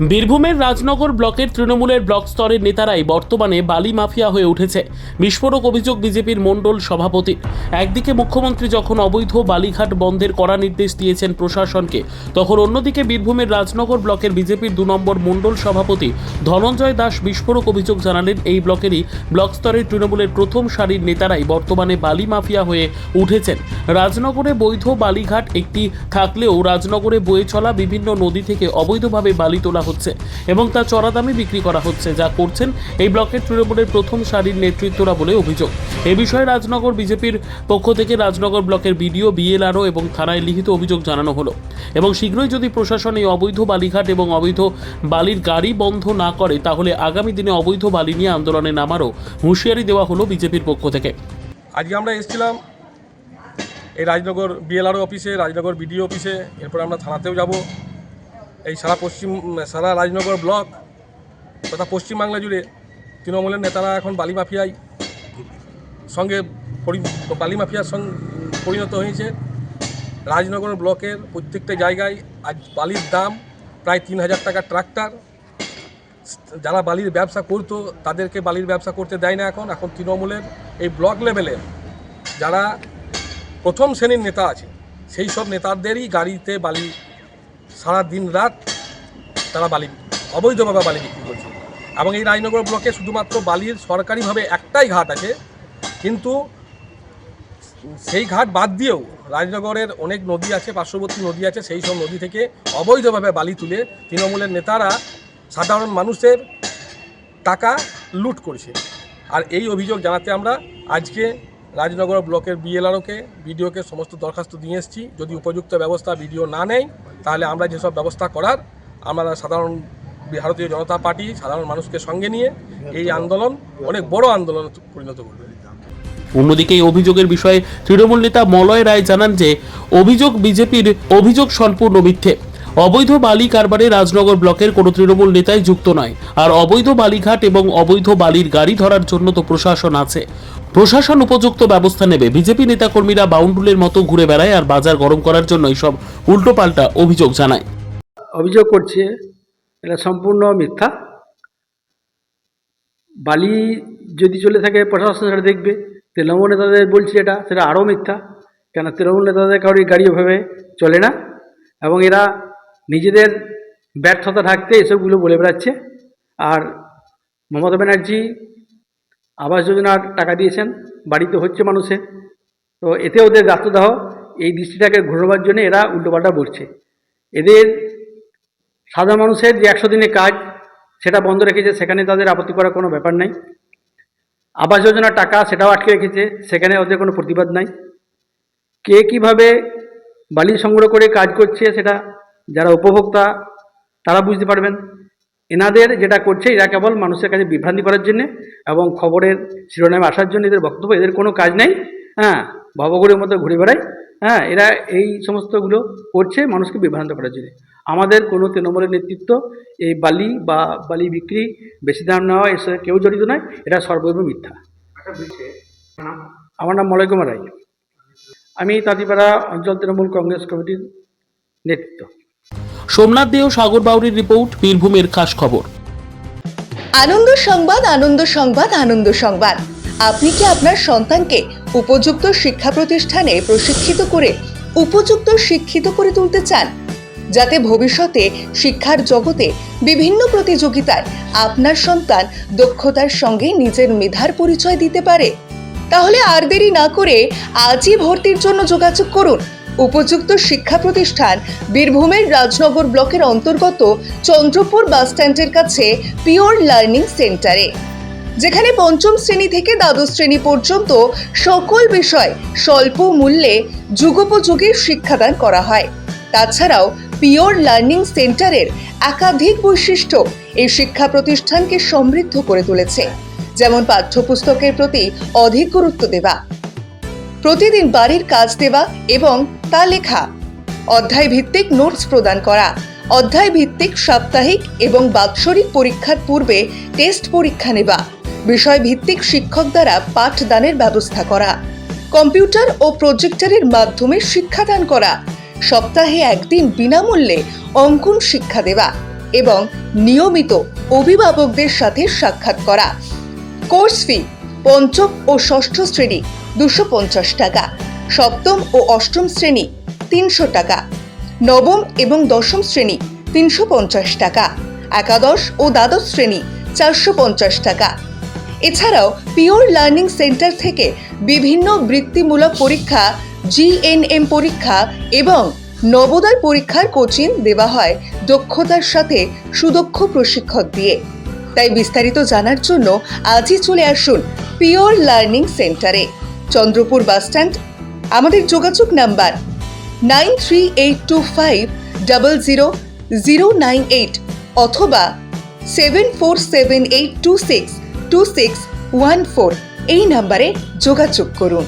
বীরভূমের রাজনগর ব্লকের তৃণমূলের ব্লক স্তরের নেতারাই বর্তমানে বালি মাফিয়া হয়ে উঠেছে। বিস্ফোরক অভিযোগ বিজেপির মণ্ডল সভাপতি একদিকে মুখ্যমন্ত্রী যখন অবৈধ বালিঘাট বন্ধের কড়া নির্দেশ দিয়েছেন প্রশাসনকে, তখন অন্যদিকে বীরভূমের রাজনগর ব্লকের বিজেপির দু নম্বর মণ্ডল সভাপতি ধনঞ্জয় দাস বিস্ফোরক অভিযোগ জানালেন। এই ব্লকেরই ব্লক স্তরের তৃণমূলের প্রথম সারির নেতারাই বর্তমানে বালি মাফিয়া হয়ে উঠেছেন। রাজনগরে বৈধ বালিঘাট একটি থাকলেও রাজনগরে বয়ে চলা বিভিন্ন নদী থেকে অবৈধভাবে বালি তোলা হচ্ছে এবং তা চড়া দামে বিক্রি করা হচ্ছে, যা করছেন এই ব্লকের তৃণমূলের প্রথম সারির নেতৃত্বরা বলে অভিযোগ। এ বিষয়ে রাজনগর বিজেপির পক্ষ থেকে রাজনগর ব্লকের বিডিও, বিএলআরও এবং থানায় লিখিত অভিযোগ জানানো হলো এবং শীঘ্রই যদি প্রশাসন এই অবৈধ বালিঘাট এবং অবৈধ বালির গাড়ি বন্ধ না করে, তাহলে আগামী দিনে অবৈধ বালি নিয়ে আন্দোলনে নামারও হুঁশিয়ারি দেওয়া হলো বিজেপির পক্ষ থেকে। আজকে আমরা এসেছিলাম এই রাজনগর বিএলআরও অফিসে, রাজনগর বিডিও অফিসে, এরপর আমরা থানাতেও যাব। এই সারা পশ্চিম, সারা রাজনগর ব্লক তথা পশ্চিমবাংলা জুড়ে তৃণমূলের নেতারা এখন বালি মাফিয়ায় সঙ্গে বালি মাফিয়ার সঙ্গে পরিণত হয়েছে। রাজনগর ব্লকের প্রত্যেকটা জায়গায় আজ বালির দাম প্রায় তিন হাজার টাকা ট্রাক্টর। যারা বালির ব্যবসা করতো, তাদেরকে বালির ব্যবসা করতে দেয় না এখন। এখন তৃণমূলের এই ব্লক লেভেলে যারা প্রথম শ্রেণির নেতা আছে, সেই সব নেতাদেরই গাড়িতে বালি সারা দিন রাত তারা বালি অবৈধভাবে বালি বিক্রি করছে। এবং এই রাজনগর ব্লকে শুধুমাত্র বালির সরকারিভাবে একটাই ঘাট আছে। কিন্তু সেই ঘাট বাদ দিয়েও রাজনগরের অনেক নদী আছে, পার্শ্ববর্তী নদী আছে, সেই সব নদী থেকে অবৈধভাবে বালি তুলে তৃণমূলের নেতারা সাধারণ মানুষের টাকা লুট করছে। আর এই অভিযোগ জানাতে আমরা আজকে রাজনগর ব্লকের বিএলআরওকে বিডিওকে সমস্ত দরখাস্ত দিয়ে এসেছি। যদি উপযুক্ত ব্যবস্থা বিডিও না নেয় তাহলে আমরা যেসব ব্যবস্থা করার, আমরা সাধারণ ভারতীয় জনতা পার্টি, সাধারণ মানুষকে সঙ্গে নিয়ে এই আন্দোলন, অনেক বড় আন্দোলন পরিণত করবে। অন্যদিকে এই অভিযোগের বিষয়ে তৃণমূল নেতা মলয় রায় জানান যে, অভিযোগ বিজেপির অভিযোগ সম্পূর্ণ মিথ্যে। অবৈধ বালি কারবারে রাজনগর ব্লকের কোনো তৃণমূল নেতাই যুক্ত নয়। আর অবৈধ বালিঘাট এবং অবৈধ বালির গাড়ি ধরার জন্য তো প্রশাসন আছে। প্রশাসন উপযুক্ত ব্যবস্থা নেবে। বিজেপি নেতাকর্মীরা বাউন্ডুলের মতো ঘুরে বেড়ায় আর বাজার গরম করার জন্য এইসব উল্টোপাল্টা অভিযোগ জানায়। অভিযোগ করছে, এটা সম্পূর্ণ মিথ্যা। বালি যদি চলে থাকে, প্রশাসন সেটা দেখবে। তৃণমূল নেতাদের বলছে এটা, সেটা আরও মিথ্যা। কেন তৃণমূল নেতাদের কারোর গাড়ি ওভাবে চলে না? এবং এরা নিজেদের ব্যর্থতা ঢাকতে এসবগুলো বলে বেড়াচ্ছে। আর মমতা ব্যানার্জি আবাস যোজনার টাকা দিয়েছেন, বাড়িতে হচ্ছে মানুষে। তো এতে ওদের রাষ্ট্রদাহ এই দৃষ্টিটাকে ঘোরাবার জন্য এরা উল্টোপাল্টা বলছে। এদের সাধারণ মানুষের যে একশো দিনের কাজ, সেটা বন্ধ রেখেছে, সেখানে তাদের আপত্তি করার কোনো ব্যাপার নাই। আবাস যোজনার টাকা সেটাও আটকে রেখেছে, সেখানে ওদের কোনো প্রতিবাদ নাই। কে কীভাবে বালি সংগ্রহ করে কাজ করছে সেটা, যারা উপভোক্তা, তারা বুঝতে পারবেন। এনাদের যেটা করছে, এরা কেবল মানুষের কাছে বিভ্রান্তি করার জন্যে এবং খবরের শিরোনামে আসার জন্য এদের বক্তব্য, এদের কোনো কাজ নেই। হ্যাঁ ভবঘুরের মতো ঘুরে বেড়ায়। হ্যাঁ এরা এই সমস্তগুলো করছে মানুষকে বিভ্রান্ত করার জন্য। আমাদের কোনো তৃণমূলের নেতৃত্ব এই বালি বা বালি বিক্রি, বেশি দাম নেওয়া এসে কেউ জড়িত নয়। এটা সর্বৈব মিথ্যা। আমার নাম মলয় কুমার রায়। আমি তাঁতিপাড়া অঞ্চল তৃণমূল কংগ্রেস কমিটির নেতৃত্ব। সোমনাথ দেও, সাগর বাউরির রিপোর্ট, বীরভূমের খাস খবর। আনন্দ সংবাদ আনন্দ সংবাদ আনন্দ সংবাদ। আপনি কি আপনার সন্তানকে উপযুক্ত শিক্ষা প্রতিষ্ঠানে প্রশিক্ষিত করে, উপযুক্ত শিক্ষিত করে তুলতে চান? যাতে ভবিষ্যতে শিক্ষার জগতে বিভিন্ন প্রতিযোগিতায় আপনার সন্তান দক্ষতার সঙ্গে নিজের মেধার পরিচয় দিতে পারে? তাহলে আর দেরি না করে আজই ভর্তির জন্য যোগাযোগ করুন। উপযুক্ত শিক্ষা প্রতিষ্ঠান বীরভূমের রাজনগর ব্লকের অন্তর্গত চন্দ্রপুর বাসস্ট্যান্ডের কাছে পিওর লার্নিং সেন্টারে, যেখানে পঞ্চম শ্রেণি থেকে দ্বাদশ শ্রেণি পর্যন্ত সকল বিষয় স্বল্প মূল্যে যুগোপযোগী শিক্ষাদান করা হয়। তাছাড়াও পিওর লার্নিং সেন্টারের একাধিক বৈশিষ্ট্য এই শিক্ষা প্রতিষ্ঠানকে সমৃদ্ধ করে তুলেছে, যেমন পাঠ্যপুস্তকের প্রতি অধিক গুরুত্ব দেওয়া, প্রতিদিন বাড়ির কাজ দেওয়া এবং তা লেখা অধ্যায় ভিত্তিক নোটস প্রদান করা। অধ্যায় ভিত্তিক সাপ্তাহিক এবং বাৎসরিক পরীক্ষার পূর্বে টেস্ট পরীক্ষা নেওয়া। বিষয় ভিত্তিক শিক্ষক দ্বারা পাঠদানের ব্যবস্থা করা। কম্পিউটার ও প্রজেক্টরের মাধ্যমে শিক্ষাদান করা। সপ্তাহে একদিন বিনামূল্যে অঙ্কন শিক্ষা দেওয়া এবং নিয়মিত অভিভাবকদের সাথে সাক্ষাৎ করা। কোর্স ফি পঞ্চম ও ষষ্ঠ শ্রেণি দুশো পঞ্চাশ টাকা। সপ্তম ও অষ্টম শ্রেণি তিনশো টাকা। নবম এবং দশম শ্রেণি তিনশো পঞ্চাশ টাকা। একাদশ ও দ্বাদশ শ্রেণি চারশো পঞ্চাশ টাকা। এছাড়াও পিওর লার্নিং সেন্টার থেকে বিভিন্ন বৃত্তিমূলক পরীক্ষা জিএনএম পরীক্ষা এবং নবোদয় পরীক্ষার কোচিং দেওয়া হয় দক্ষতার সাথে সুদক্ষ প্রশিক্ষক দিয়ে। তাই বিস্তারিত জানার জন্য আজই চলে আসুন পিওর লার্নিং সেন্টারে। চন্দ্রপুর বাসস্ট্যান্ড আমাদের যোগাযোগ number nine three eight two five double zero zero nine eight অথবা seven four seven eight two six two six one four এই নাম্বারে যোগাযোগ করুন।